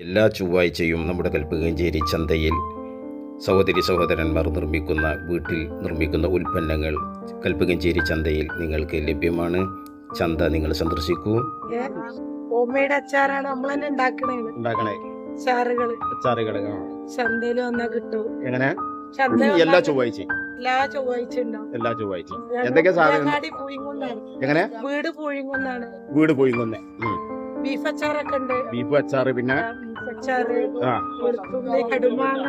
എല്ലാ ചൊവ്വാഴ്ചയും നമ്മുടെ കൽപ്പകഞ്ചേരി ചന്തയിൽ സഹോദരി സഹോദരന്മാർ നിർമ്മിക്കുന്ന വീട്ടിൽ നിർമ്മിക്കുന്ന ഉൽപ്പന്നങ്ങൾ കൽപ്പകഞ്ചേരി ചന്തയിൽ നിങ്ങൾക്ക് ലഭ്യമാണ്. ചന്ത നിങ്ങൾ സന്ദർശിക്കൂ. ഹോംമെയ്ഡ് അച്ചാറാണ് നമ്മൾ തന്നെ ഉണ്ടാക്കണേ. അച്ചാറുകൾ. ചന്തയിൽ വന്നാ കിട്ടും. എങ്ങനെ? ചന്ത എല്ലാ ചൊവ്വാഴ്ചയും. എല്ലാ ചൊവ്വാഴ്ച ഉണ്ടാവും. എല്ലാ ചൊവ്വാഴ്ചയും. എന്തൊക്കെ സാധനം എങ്ങനെ? വീട് പൂയിങ്ങുന്നാണ് വീട് പോയി കൊന്നേ ബീഫ് അച്ചാറൊക്കെ ഉണ്ട് ബീഫ് അച്ചാർ പിന്നെ അച്ചാറ് കടുമാങ്ങ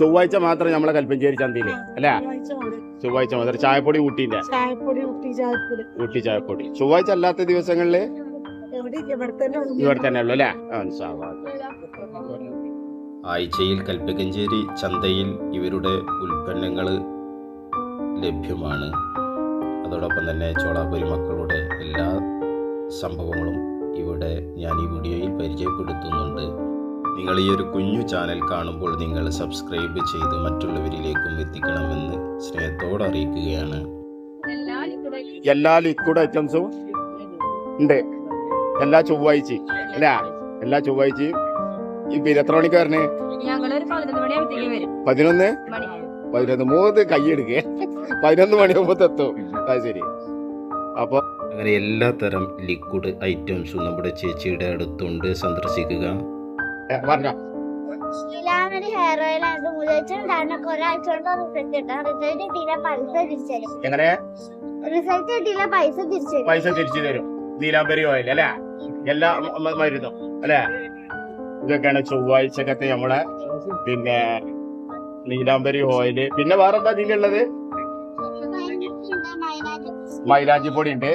ചൊവ്വാഴ്ച മാത്രം നമ്മളെ കൽപ്പഞ്ചേരി ചന്തയിൽ അല്ല? ചൊവ്വാഴ്ച മാത്രം. ചായപ്പൊടി ഊട്ടിന്റെ ഊട്ടി ചായപ്പൊടി. ചൊവ്വാഴ്ച അല്ലാത്ത ദിവസങ്ങളിൽ? ഇവിടെ തന്നെ ഉള്ളു. അല്ലേ. ആഴ്ചയിൽ കൽപ്പകഞ്ചേരി ചന്തയിൽ ഇവരുടെ ഉൽപ്പന്നങ്ങൾ ലഭ്യമാണ്. അതോടൊപ്പം തന്നെ ചോളാപുരി മക്കളുടെ എല്ലാ സംഭവങ്ങളും ഇവിടെ ഞാൻ ഈ വീഡിയോയിൽ പരിചയപ്പെടുത്തുന്നുണ്ട്. നിങ്ങൾ ഈ ഒരു കുഞ്ഞു ചാനൽ കാണുമ്പോൾ നിങ്ങൾ സബ്സ്ക്രൈബ് ചെയ്ത് മറ്റുള്ളവരിലേക്കും എത്തിക്കണമെന്ന് സ്നേഹത്തോടെ അറിയിക്കുകയാണ്. എല്ലാ ലിക്വിഡ് ഐറ്റംസും ഉണ്ട്. എല്ലാ ചൊവ്വാഴ്ചയും അല്ല? എല്ലാ ചൊവ്വാഴ്ചയും. ഈ പിന്നെ എത്ര മണിക്ക് വരണേ? പതിനൊന്ന് പതിനൊന്ന്? മൂന്ന് കൈ എടുക്കേ. പതിനൊന്ന് മണിയാകുമ്പോ എത്തും. അത് ശരി. അപ്പൊ അങ്ങനെ എല്ലാ തരം ലിക്വിഡ് ഐറ്റംസും നമ്മുടെ ചേച്ചിയുടെ അടുത്തുണ്ട്. സന്ദർശിക്കുക. ഹെയർ ഓയിൽ ആണ്. മുതച്ചുണ്ടാകുന്ന ഒരാഴ്ച കൊണ്ട് റിസൾട്ട് കിട്ടാം റിസൾട്ട് കിട്ടിയില്ല പൈസ തിരിച്ചു തരും. എങ്ങനെ? റിസൾട്ട് കിട്ടിയില്ല പൈസ തിരിച്ചു തരും. പൈസ തിരിച്ചു തരും. നീലാംബരി ഓയിൽ അല്ലേ? എല്ലാ മരുന്നും അല്ലേ? ഇതൊക്കെയാണ് ചൊവ്വാഴ്ചക്കത്തെ നമ്മളെ പിന്നെ നീലാംബരി ഓയിൽ പിന്നെ വേറെന്താ നീലുള്ളത് ഇതിലുള്ളത് മൈലാഞ്ചി പൊടി ഉണ്ട്.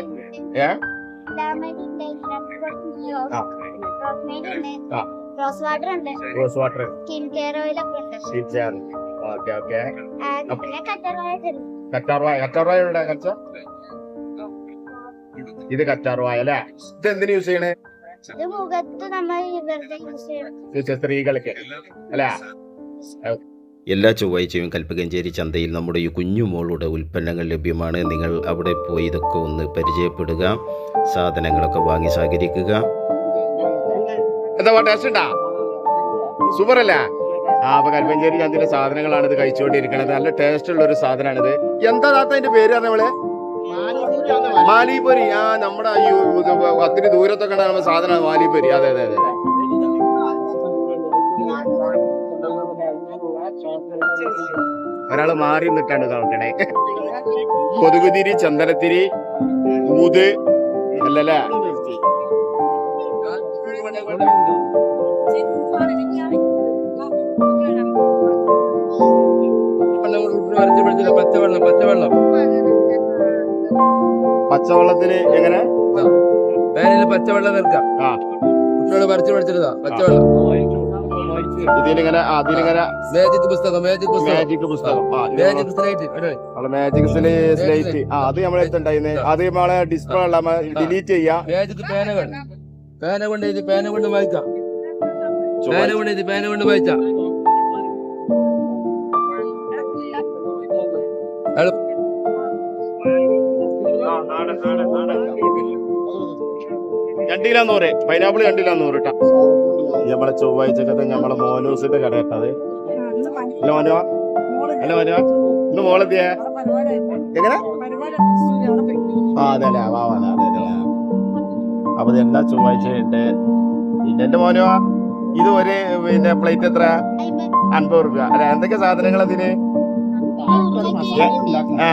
ഏ. റോസ് വാട്ടർ ഉണ്ട്. Rose water skin care oil ഒക്കെ ഉണ്ട്. ഓക്കെ ഓക്കെ പിന്നെ കറ്റാർവായ കറ്റാർവായ കച്ച? ഇത് കറ്റാർവായ അല്ലേ? ഇത് എന്തിനു യൂസ് ചെയ്യണേ? ഇത് മുഖത്ത് നമ്മൾ സ്ത്രീകൾക്ക്. അല്ലേ? എല്ലാ ചൊവ്വാഴ്ചയും കൽപ്പകഞ്ചേരി ചന്തയിൽ നമ്മുടെ ഈ കുഞ്ഞുമോളുടെ ഉൽപ്പന്നങ്ങൾ ലഭ്യമാണ്. നിങ്ങൾ അവിടെ പോയി ഇതൊക്കെ ഒന്ന് പരിചയപ്പെടുക സാധനങ്ങളൊക്കെ വാങ്ങി സഹകരിക്കുക എന്താ ടേസ്റ്റ് ഉണ്ടാ? സൂപ്പർ ആ അപ്പൊ സാധനങ്ങളാണ് ഇത് കഴിച്ചുകൊണ്ടിരിക്കുന്നത് നല്ല ടേസ്റ്റ് ഉള്ള ഒരു സാധനമാണിത് എന്താ താത്ത അതിന്റെ പേര് പറഞ്ഞ മാലിപ്പൊരി ആ നമ്മുടെ ഒത്തിരി ദൂരത്തൊക്കെ ഉണ്ടാകുന്ന സാധനമാണ് മാലിപൊരി. അതെ അതെ അതെ. ഒരാൾ മാറി നിൽക്കാണ്ട് നോക്കണേ കൊതുകുതിരി ചന്ദനത്തിരി ഊത് അല്ലല്ലേ. പച്ചവെള്ളം പച്ചവെള്ളം പച്ചവെള്ളത്തിന് എങ്ങനെ? വേനലിൽ പച്ചവെള്ളം നിൽക്കാം. ആ. കുട്ടികൾ പറിച്ചു പഠിച്ചെടുത്താ പച്ചവെള്ളം. ഇതിലിങ്ങനെ അതിലിങ്ങനെ മാജിക് പുസ്തകം മാജിക് പുസ്തകം. മാജിക് പുസ്തകം. മാജിക് സ്ലേറ്റ് മാജിക് സ്ലേറ്റ് ആ അത് നമ്മളെ അടുത്തുണ്ടായിരുന്നേ അത് നമ്മളെ ഡിസ്പ്ലേ ഉള്ള ഡിലീറ്റ് ചെയ്യാം. മാജിക് പേനകൾ പേന കൊണ്ട് എഴുതി പേന കൊണ്ട് വായിക്കാം. പേന കൊണ്ട് എഴുതി പേന കൊണ്ട് വായിക്കാം. രണ്ടിലാ നൂറ് പൈനാപ്പിൾ രണ്ടിലാ നൂറ് കേട്ടോ നമ്മളെ ചൊവ്വാഴ്ചക്കത്തെ നമ്മളെ മോനൂസിന്റെ കട അല്ല മോനോ. അല്ല മോനുവാ ഇന്ന് മോളെത്തിയേ എങ്ങനെ? ആ അതെ അല്ലേ വാ വാ അതെ. അപ്പൊ എന്താ ചൊവ്വാഴ്ച ഉണ്ട് പിന്നെ എന്റെ മോനോ? ഇത് ഒരു പിന്നെ പ്ലേറ്റ് എത്ര? അൻപത് റുപ്യ. അല്ല എന്തൊക്കെ സാധനങ്ങൾ അതിന്? ആ.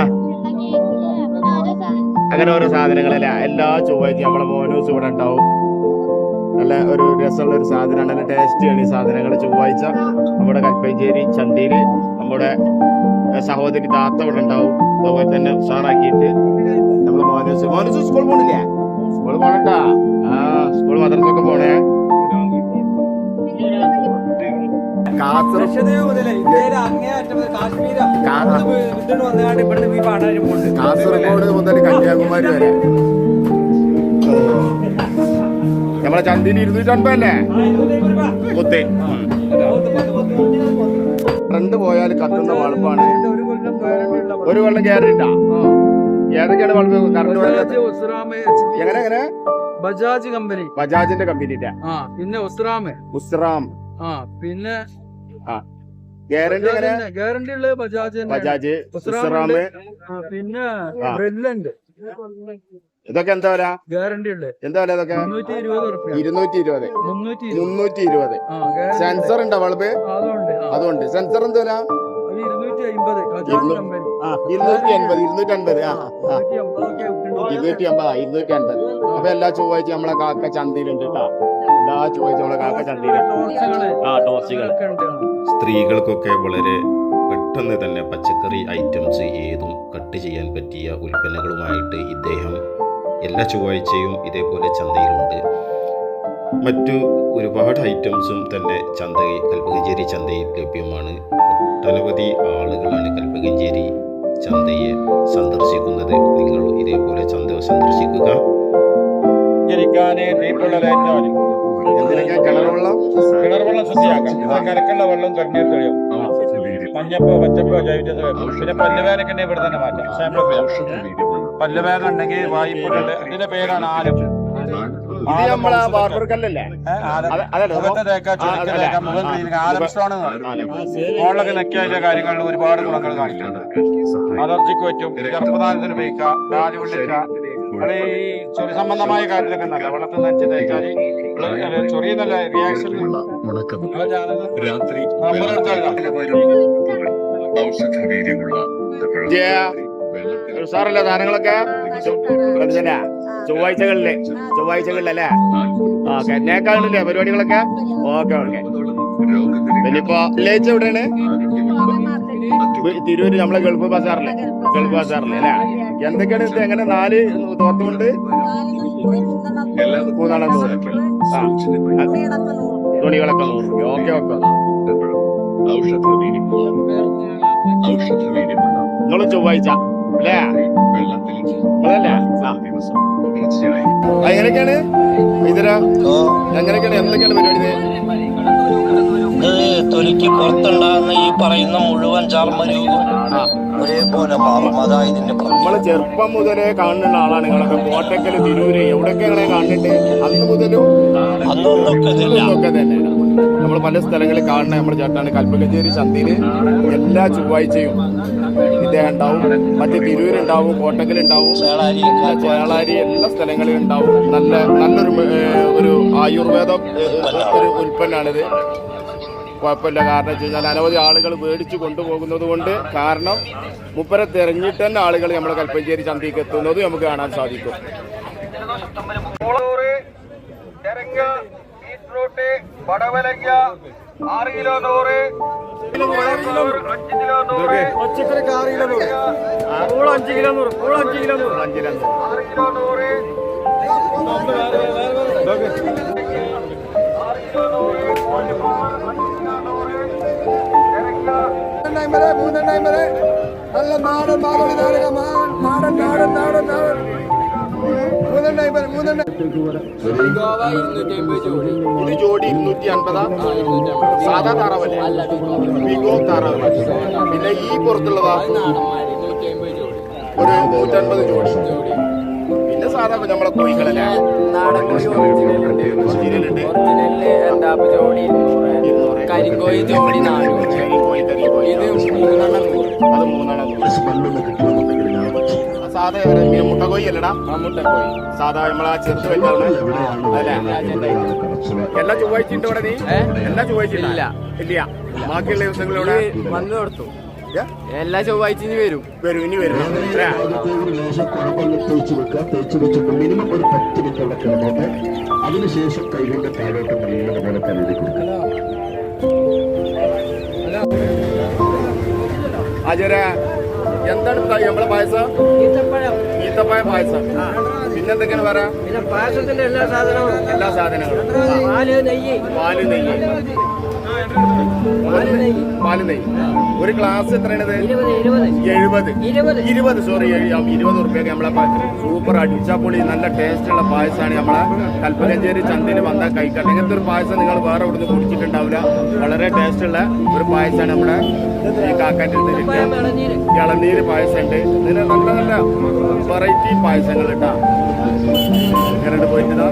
അങ്ങനെ ഓരോ സാധനങ്ങളല്ല? എല്ലാ ചൊവ്വാഴ്ച നമ്മളെ മോനൂസ് ഇവിടെ ഉണ്ടാവും. നല്ല ഒരു രസമുള്ള ഒരു സാധനമാണ്. നല്ല ടേസ്റ്റിയാണ് ഈ സാധനങ്ങൾ. ചൊവ്വാഴ്ച നമ്മുടെ കൽപ്പഞ്ചേരി ചന്തയിൽ നമ്മുടെ സഹോദരി താത്ത ഇവിടെ ഉണ്ടാവും. അതുപോലെ തന്നെ ഉഷാറാക്കിയിട്ട് നമ്മൾ മോനസ് മോനസ് സ്കൂൾ പോണില്ലേ? സ്കൂൾ പോണട്ടാ? ആ സ്കൂൾ മദ്രസൊക്കെ പോണേ. കാസർഗോഡ് കാസർഗോഡ് മുതൽ കന്യാകുമാരി വരെ. നമ്മളെ ചന്തയിൽ ഇരുന്നൂറ്റി അൻപതല്ലേ? കുത്തി. ഫ്രണ്ട് പോയാൽ കത്തുന്ന വളപ്പാണ്. ഒരു കൊല്ലം ഗ്യാരണ്ടി ഉണ്ടാ ഏതൊക്കെയാണ് വളപ്പ്? കറണ്ട് എങ്ങനെ എങ്ങനെ? ബജാജ് കമ്പനി. ബജാജിന്റെ കമ്പനിന്റെ പിന്നെ ഉസ്റാം ഉസ്റാം ആ പിന്നെ ഗ്യാരണ്ടി ഗ്യാരണ്ടി ഉള്ളത് ബജാജ് ബജാജ് ഉസ്റാം പിന്നെ. ബ്രെല്ലുണ്ട്. ഇതൊക്കെ എന്താ വില? ഗ്യാരണ്ടി ഉണ്ട് എന്താ വില ഇതൊക്കെ? ഇരുന്നൂറ്റി ഇരുപത് മുന്നൂറ്റി ഇരുപത് സെൻസർ ഉണ്ടോ ബൾബ്. അതുകൊണ്ട് സെൻസർ എന്താ വില? ഇരുന്നൂറ്റി അൻപത് ഇരുന്നൂറ്റി അൻപത് ആ ഇരുന്നൂറ്റി അമ്പത് ഇരുന്നൂറ്റി അൻപത് അപ്പൊ എല്ലാ ചൊവ്വാഴ്ച നമ്മളെ കാക്ക ചന്തയിലുണ്ട് കേട്ടാ എല്ലാ ചൊവ്വാഴ്ച നമ്മളെ കാക്ക ചന്തയിലുണ്ട്. ടോർച്ചുകൾ ആ. സ്ത്രീകൾക്കൊക്കെ വളരെ പെട്ടെന്ന് തന്നെ പച്ചക്കറി ഐറ്റംസ് ഏതും കട്ട് ചെയ്യാൻ പറ്റിയ ഉൽപ്പന്നങ്ങളുമായിട്ട് ഇദ്ദേഹം എല്ലാ ചൊവ്വാഴ്ചയും ഇതേപോലെ ചന്തയിലുണ്ട്. മറ്റു ഒരുപാട് ഐറ്റംസും തന്നെ ചന്തയിൽ കൽപ്പകഞ്ചേരി ചന്തയിൽ ലഭ്യമാണ്. ഒട്ടനവധി ആളുകളാണ് കൽപ്പകഞ്ചേരി ചന്തയെ സന്ദർശിക്കുന്നത്. നിങ്ങൾ ഇതേപോലെ ചന്ത സന്ദർശിക്കുക. ശുദ്ധിയാക്കാം. കലക്കുള്ള വെള്ളം കണ്ണീർ തെളിയും. മഞ്ഞപ്പോ പച്ചപ്പോ പിന്നെ പല്ലുവേദനക്ക് ഉണ്ടെങ്കിൽ ഇവിടെ തന്നെ മാറ്റാം. പല്ലുവേദന ഉണ്ടെങ്കിൽ വായ്പുണ്ട് ഇതിന്റെ പേരാണ് ആലം ഇത് നമ്മളെ ബാർബർ കല്ലല്ലേ? ഏ, ആലം. അത- അതല്ലേ മുഖത്ത് തേക്കാം, ആ, ചുരുക്കി അതല്ലേ? തേക്കാം, മുഖം ക്ലീനിങ് ആലം സ്റ്റോൺ മുകളിലൊക്കെ കാര്യങ്ങളിൽ ഒരുപാട് ഗുണങ്ങൾ കാണിക്കുന്നുണ്ട് അലർജിക്ക് പറ്റും. ഗർഭദാനത്തിന് ഉപയോഗിക്കാം. കാൽ പൊള്ളിക്കാം അത് ഈ ചൊറി സംബന്ധമായ കാര്യത്തിലൊക്കെ നല്ല വെള്ളത്തിൽ നനച്ച് തേച്ചാൽ ചൊറിയ നല്ല റിയാക്ഷൻ രാത്രി നമ്പർ ജയ. സാറല്ലേ സാധനങ്ങളൊക്കെ? ചൊവ്വാഴ്ചകളിലെ ചൊവ്വാഴ്ചകളിൽ. ചൊവ്വാഴ്ചകളിലല്ലേ? ആ കന്യാക്കാളില്ലേ പരിപാടികളൊക്കെ? Okay okay. ഇനിയിപ്പോ വെള്ളിയാഴ്ച എവിടെയാണ്? തിരൂര് നമ്മളെ ഗൾഫ് ബസാറിലെ. ഗൾഫ് ബസാറിലെ അല്ലേ? എന്തൊക്കെയാണ് ഇത്? എങ്ങനെ നാല് തോർത്തുകൊണ്ട് മൂന്നാളം തുണികളൊക്കെ ഓക്കെ ഓക്കെ. നിങ്ങളും ചൊവ്വാഴ്ച. അല്ലേ എങ്ങനെയൊക്കെയാണ് ഇതിരാ എങ്ങനെയൊക്കെയാണ്? എന്തൊക്കെയാണ് പരിപാടി തൊലിക്ക് പുറത്തുണ്ടാകുന്ന ഈ പറയുന്ന മുഴുവൻ ചർമ്മരോഗം ഒരേപോലെ മാറും അതാ ഇതിന്റെ പ്രത്യേകത. നമ്മൾ ചെറുപ്പം മുതലേ കാണുന്ന ആളാണ് നിങ്ങളൊക്കെ. കോട്ടക്കൽ തിരൂര് എവിടെയൊക്കെ നിങ്ങളെ കാണുന്നുണ്ട് അന്ന് മുതലും അന്നൊന്നൊക്കെ തന്നെ. നമ്മൾ പല സ്ഥലങ്ങളിൽ കാണുന്ന നമ്മുടെ ചേട്ടനാണ് കൽപ്പകഞ്ചേരി ചന്തയിൽ എല്ലാ ചൊവ്വാഴ്ചയും ഇദ്ദേഹം ഉണ്ടാവും. മറ്റ് തിരൂരുണ്ടാവും കോട്ടക്കലുണ്ടാവും ചേളാരി എല്ലാ സ്ഥലങ്ങളിലും ഉണ്ടാവും. നല്ല നല്ലൊരു ഒരു ആയുർവേദം ഒരു ഉൽപ്പന്നമാണിത് കുഴപ്പമില്ല. കാരണം വെച്ച് കഴിഞ്ഞാൽ അനവധി ആളുകൾ മേടിച്ചു കൊണ്ടുപോകുന്നത് കൊണ്ട് കാരണം മുപ്പരെ തെരഞ്ഞിട്ട് തന്നെ ആളുകൾ നമ്മുടെ കൽപ്പഞ്ചേരി ചന്തയ്ക്ക് എത്തുന്നത് നമുക്ക് കാണാൻ സാധിക്കും. ബീറ്റ്റൂട്ട് പടവലങ്ങ ആറ് കിലോ നൂറ് അഞ്ച് കിലോ നൂറ് പച്ചക്കറിക്ക് ആറ് കിലോ നൂറ് അഞ്ച് കിലോ നൂറ് അഞ്ച് കിലോ നൂറ് അഞ്ച് കിലോ നൂറ് ആറ് കിലോ നൂറ് നല്ല നാടൻ നാടൻ നാടൻ നാടൻ നാടൻ നാടൻ ഇത് ജോഡി ഇരുന്നൂറ്റി അൻപതാ സാധാ താറാവല്ലേ വിഗോ താറാവ് പിന്നെ ഈ പുറത്തുള്ളതാ ഒരു നൂറ്റൻപത് ജോഡി പിന്നെ സാധാ നമ്മളെ കോഴികളല്ലേ. കരിങ്കോഴി ജോഡി. മൂന്നെണ്ണം നൂറ്. അത് മൂന്നെണ്ണം ആ സാധാ ഒരു പിന്നെ മുട്ടക്കോഴി അല്ലടാ. സാധാ നമ്മളാ ചെറുത്ത് വെച്ചാണ് എല്ലാ ചൊവ്വാഴ്ച ഉണ്ട് ഇവിടെ നീ? എല്ലാ ചൊവ്വാഴ്ച ഇല്ല. ഇല്ല. ബാക്കിയുള്ള ദിവസങ്ങളിലൂടെ വന്നു കൊടുത്തു? എല്ലാ ചൊവ്വാഴ്ച വരും. വരും ഇനി വരും. തേച്ച് വെക്കുക തേച്ച് വെച്ചിട്ട് മിനിമം ഒരു പത്ത് മിനിറ്റ് അവിടെ കിടന്നോട്ടെ അതിനുശേഷം കൈകൊണ്ട് താഴോട്ട് നല്ലതുപോലെ കരുതി കൊടുക്കുക അജര എന്താണ് നമ്മളെ പായസം? ഈത്തപ്പഴം. പായസം. പിന്നെന്തൊക്കെയാണ് പറ പിന്നെ പായസത്തിന്റെ എല്ലാ സാധനവും. എല്ലാ സാധനങ്ങളും. പാൽ നെയ്യ്. പാൽ നെയ്യ്. പാൽ നെയ്യ്. ഒരു ഗ്ലാസ് എത്രയാണിത് എഴുപത്. ഇരുപത്. സോറി ഇരുപത് ഉറുപ്പ്യൊക്കെ നമ്മളെ സൂപ്പർ അടിച്ചാപ്പൊളി നല്ല ടേസ്റ്റ് ഉള്ള പായസമാണ് നമ്മളെ കൽപ്പകഞ്ചേരി ചന്തയിൽ വന്നാൽ കഴിക്കാം ഇങ്ങനത്തെ ഒരു പായസം നിങ്ങൾ വേറെ ഇവിടുന്ന് കുടിച്ചിട്ടുണ്ടാവില്ല. വളരെ ടേസ്റ്റ് ഉള്ള ഒരു പായസമാണ് നമ്മുടെ ഈ കാക്കാന്റെ ഇളനീര്. പായസം ഉണ്ട് ഇതിന് നല്ല നല്ല വെറൈറ്റി പായസങ്ങൾ കേട്ടോ. ഇങ്ങനെ പോയിട്ടാ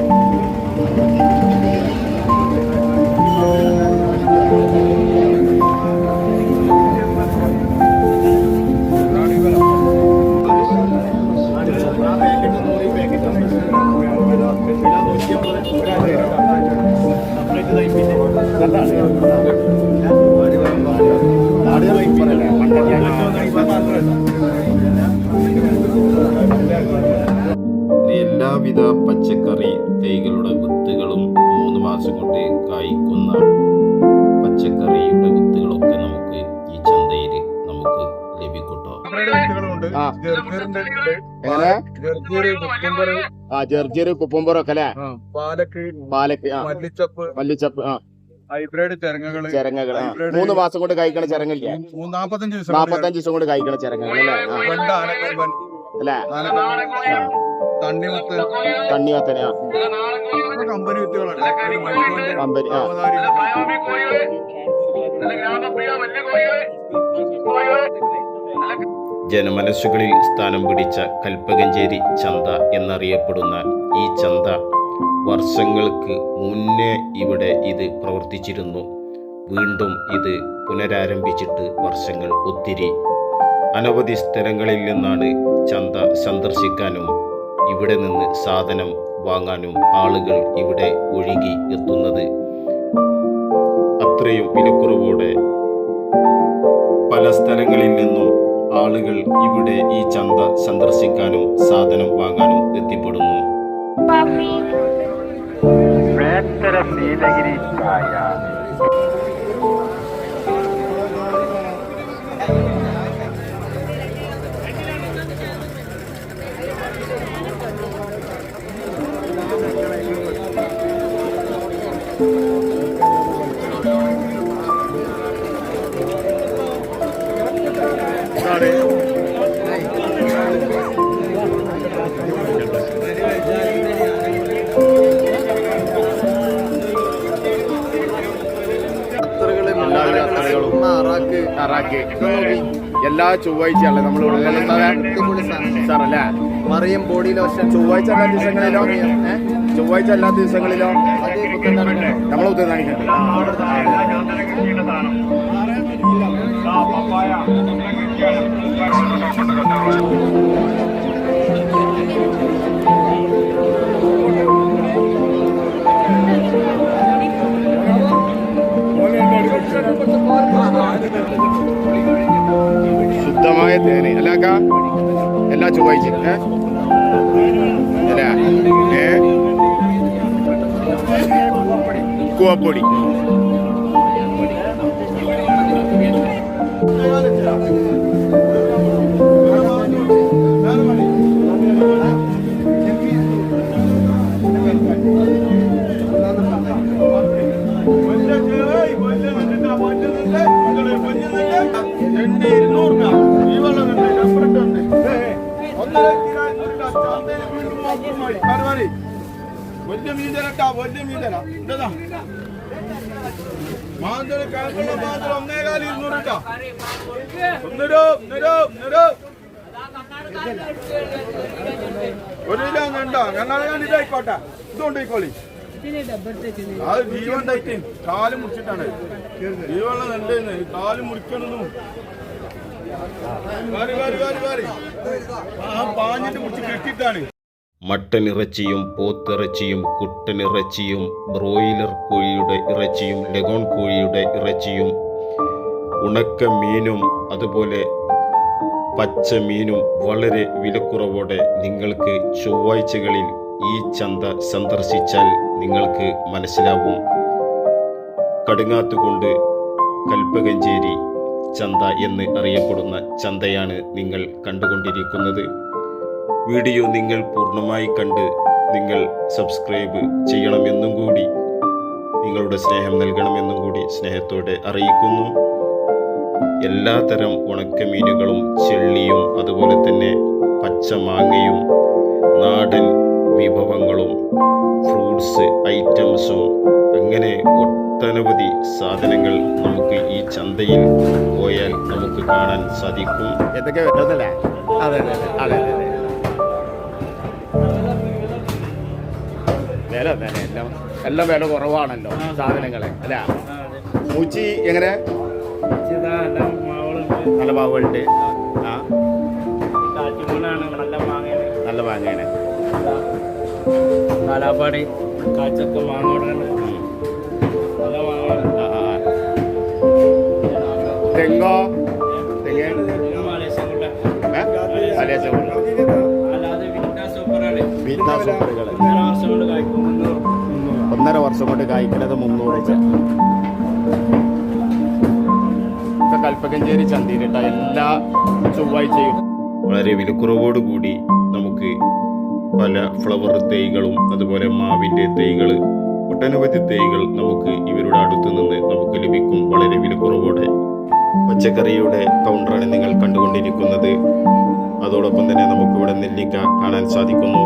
ഉണ്ട്. ആ. ജർജിയർ കുപ്പുംപുറൊക്കെ അല്ലേ? പാലക്ക് പാലക്ക് മല്ലിച്ചപ്പ്. മല്ലിച്ചപ്പ് ആ. ഹൈബ്രിഡ് ചെരങ്ങകൾ. ചിരങ്ങകൾ മൂന്ന് മാസം കൊണ്ട് കഴിക്കണ ചിരങ്ങില്ലേ? നാപ്പത്തഞ്ച് ദിവസം നാപ്പത്തഞ്ച് ദിവസം കൊണ്ട് കഴിക്കണ ചിരങ്ങകൾ അല്ലേ? കമ്പനി വിത്തുകളാണ്. കമ്പനി ആ. ജനമനസ്സുകളിൽ സ്ഥാനം പിടിച്ച കൽപ്പകഞ്ചേരി ചന്ത എന്നറിയപ്പെടുന്ന ഈ ചന്ത വർഷങ്ങൾക്ക് മുന്നേ ഇവിടെ ഇത് പ്രവർത്തിച്ചിരുന്നു. വീണ്ടും ഇത് പുനരാരംഭിച്ചിട്ട് വർഷങ്ങൾ ഒത്തിരി. അനവധി സ്ഥലങ്ങളിൽ നിന്നാണ് ചന്ത സന്ദർശിക്കാനും ഇവിടെ നിന്ന് സാധനം വാങ്ങാനും ആളുകൾ ഇവിടെ ഒഴുകി എത്തുന്നത്. അത്രയും വിലക്കുറവോടെ പല സ്ഥലങ്ങളിൽ നിന്നും ആളുകൾ ഇവിടെ ഈ ചന്ത സന്ദർശിക്കാനും സാധനം വാങ്ങാനും എത്തിപ്പെടുന്നു. അറാക്ക് എല്ലാ ചൊവ്വാഴ്ചയല്ലേ നമ്മൾ സാറല്ലേ? മറിയം ബോഡി ലോഷൻ ചൊവ്വാഴ്ച എല്ലാ ദിവസങ്ങളിലോ? ചൊവ്വാഴ്ച എല്ലാ ദിവസങ്ങളിലോ? നമ്മൾ ഉത്തരവാദിക്കുന്നുണ്ട് ശുദ്ധമായ തേന് അല്ലാക്ക എല്ലാ ചൊവ്വാഴ്ച ഏ? അല്ല? കൂവപ്പൊടി വലിയ മീതരട്ടാ വലിയ എന്താ മാന്തള കാൽക്കുള്ള മാന്തള ഒന്നേകാൽ ഇരുന്നൂറ് ഒരു കിലോ ഉണ്ടോ കണ്ണാടി ഇതായിക്കോട്ടെ. ഇതുകൊണ്ട് ഇക്കോളി അത് ജീവൻ ഉണ്ടായിട്ട് കാൽ മുറിച്ചിട്ടാണ്. ജീവനുള്ള നെല്ലേന്ന് കാൽ മുറിക്കണമെന്നും പാഞ്ഞിട്ട് മുറിച്ച് കെട്ടിട്ടാണ് മട്ടൻ ഇറച്ചിയും പോത്തിറച്ചിയും കുട്ടനിറച്ചിയും ബ്രോയിലർ കോഴിയുടെ ഇറച്ചിയും ലെഗോൺ കോഴിയുടെ ഇറച്ചിയും ഉണക്ക മീനും അതുപോലെ പച്ച മീനും വളരെ വിലക്കുറവോടെ നിങ്ങൾക്ക് ചൊവ്വാഴ്ചകളിൽ ഈ ചന്ത സന്ദർശിച്ചാൽ നിങ്ങൾക്ക് മനസ്സിലാവും. കടുങ്ങാത്തുകൊണ്ട് കൽപ്പകഞ്ചേരി ചന്ത എന്ന് അറിയപ്പെടുന്ന ചന്തയാണ് നിങ്ങൾ കണ്ടുകൊണ്ടിരിക്കുന്നത്. വീഡിയോ നിങ്ങൾ പൂർണമായി കണ്ട് നിങ്ങൾ സബ്സ്ക്രൈബ് ചെയ്യണമെന്നും കൂടി നിങ്ങളുടെ സ്നേഹം നൽകണമെന്നും കൂടി സ്നേഹത്തോടെ അറിയിക്കുന്നു. എല്ലാതരം ഉണക്കമീനുകളും ചെള്ളിയും അതുപോലെ തന്നെ പച്ചമാങ്ങയും നാടൻ വിഭവങ്ങളും ഫ്രൂട്ട്സ് ഐറ്റംസും അങ്ങനെ ഒട്ടനവധി സാധനങ്ങൾ നമുക്ക് ഈ ചന്തയിൽ പോയാൽ നമുക്ക് കാണാൻ സാധിക്കും. എന്തൊക്കെ അതെ അതെ അതെ. തന്നെ. എല്ലാം എല്ലാം വില കുറവാണല്ലോ സാധനങ്ങളെ അല്ല? മൂച്ചി എങ്ങനെ? നല്ല മാവുകളുണ്ട്. ആ. നല്ല മാങ്ങയാണ്. കാലാപ്പാടി. കാച്ചക്ക മാങ്ങോടാണ്. തെങ്ങ്? ഒന്നര വർഷം കൊണ്ട് കായ്ക്കുന്നത് മുന്നൂറ് രൂപ ഇപ്പൊ കൽപ്പകഞ്ചേരി ചന്തയിലിട്ട എല്ലാ ചൊവ്വാഴ്ചയും. വളരെ വിലക്കുറവോടുകൂടി നമുക്ക് പല ഫ്ലവർ തൈകളും അതുപോലെ മാവിന്റെ തൈകൾ ഒട്ടനവധി തൈകൾ നമുക്ക് ഇവരുടെ അടുത്ത് നിന്ന് നമുക്ക് ലഭിക്കും വളരെ വിലക്കുറവോടെ. പച്ചക്കറിയുടെ കൗണ്ടറാണ് നിങ്ങൾ കണ്ടുകൊണ്ടിരിക്കുന്നത്. അതോടൊപ്പം തന്നെ നമുക്കിവിടെ നെല്ലിക്ക കാണാൻ സാധിക്കുന്നു.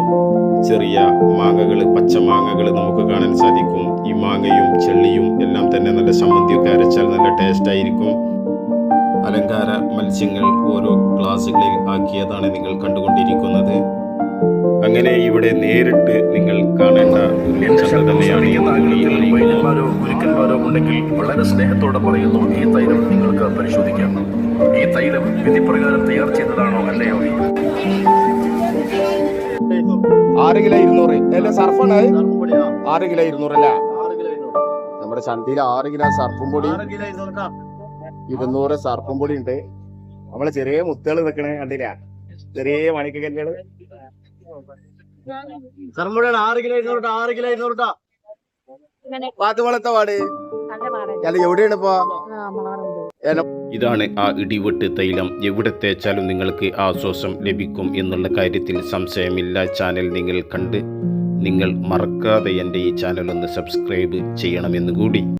ചെറിയ മാങ്ങകൾ പച്ചമാങ്ങകൾ നമുക്ക് കാണാൻ സാധിക്കും. ഈ മാങ്ങയും ചെള്ളിയും എല്ലാം തന്നെ നല്ല ചമ്മന്തിയൊക്കെ അരച്ചാൽ നല്ല ടേസ്റ്റ് ആയിരിക്കും. അലങ്കാര മത്സ്യങ്ങൾ ഓരോ ഗ്ലാസുകളിൽ ആക്കിയതാണ് നിങ്ങൾ കണ്ടുകൊണ്ടിരിക്കുന്നത്. അങ്ങനെ ഇവിടെ നേരിട്ട് നിങ്ങൾ കാണേണ്ട ഒരു ചന്ത തന്നെയാണ് ഈ ഗുരുക്കന്മാരോ ഉണ്ടെങ്കിൽ വളരെ സ്നേഹത്തോടെ പറയുന്നു. ഈ തൈരം നിങ്ങൾക്ക് പരിശോധിക്കാം. ഈ തൈലം വിധിപ്രകാരം തയ്യാർ ചെയ്തതാണോ അല്ലയോ? ആറ് കിലോ ഇരുന്നൂറ്. അല്ലെ സർഫാണ്? ആറ് കിലോ ഇരുന്നൂറ്. അല്ലേ? നമ്മുടെ ചന്തയിൽ ആറ് കിലോ സർഫും പൊടി. ഇരുന്നൂറ് സർഫും പൊടി ഉണ്ട്. നമ്മളെ ചെറിയ മുത്തുകൾ നിൽക്കണേ കണ്ടില്ല ചെറിയ മണിക്കല്ലുകൾ സർമുടിയാണ് ആറ് കിലോ ഇരുന്നൂറ് ആറ് കിലോ ഇരുന്നൂറ് പാത്തുമളത്തെ പാട് അല്ല എവിടെയാണ് ഇപ്പൊ? ഇതാണ് ആ ഇടിവെട്ട് തൈലം. എവിടെ തേച്ചാലും നിങ്ങൾക്ക് ആശ്വാസം ലഭിക്കും എന്നുള്ള കാര്യത്തിൽ സംശയമില്ല. ചാനൽ നിങ്ങൾ കണ്ട് നിങ്ങൾ മറക്കാതെ എന്റെ ഈ ചാനൽ ഒന്ന് സബ്സ്ക്രൈബ് ചെയ്യണമെന്ന് കൂടി.